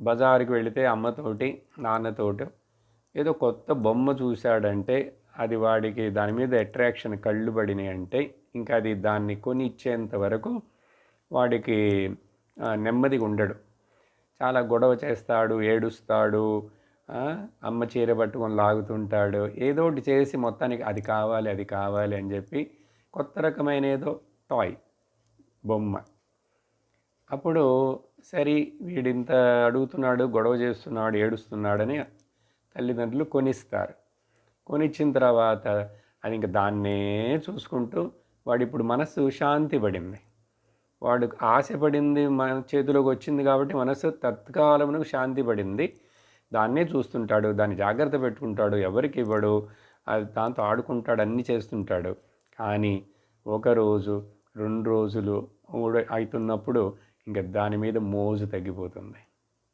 బజారుకి వెళితే అమ్మతోటి నాన్నతోటి ఏదో కొత్త బొమ్మ చూశాడంటే అది వాడికి దాని మీద అట్రాక్షన్ కళ్ళు పడినాయి అంటే ఇంకా అది దాన్ని కొని ఇచ్చేంత వరకు వాడికి నెమ్మదిగా ఉండడు. చాలా గొడవ చేస్తాడు ఏడుస్తాడు అమ్మ చీర పట్టుకొని లాగుతుంటాడు. ఏదో ఒకటి చేసి మొత్తానికి అది కావాలి అది కావాలి అని చెప్పి కొత్త రకమైన ఏదో టాయ్ బొమ్మ. అప్పుడు సరే వీడింత అడుగుతున్నాడు గొడవ చేస్తున్నాడు ఏడుస్తున్నాడని తల్లిదండ్రులు కొనిస్తారు. కొనిచ్చిన తర్వాత అది ఇంక దాన్నే చూసుకుంటూ వాడు ఇప్పుడు మనసు శాంతి పడింది. వాడు ఆశపడింది మన చేతిలోకి వచ్చింది కాబట్టి మనసు తత్కాలమునకు శాంతి పడింది. దాన్నే చూస్తుంటాడు దాన్ని జాగ్రత్త పెట్టుకుంటాడు ఎవరికి ఇవ్వడు అది దాంతో ఆడుకుంటాడు అన్నీ చేస్తుంటాడు. కానీ ఒక రోజు రెండు రోజులు మూడు అవుతున్నప్పుడు ఇంకా దాని మీద మోజు తగ్గిపోతుంది.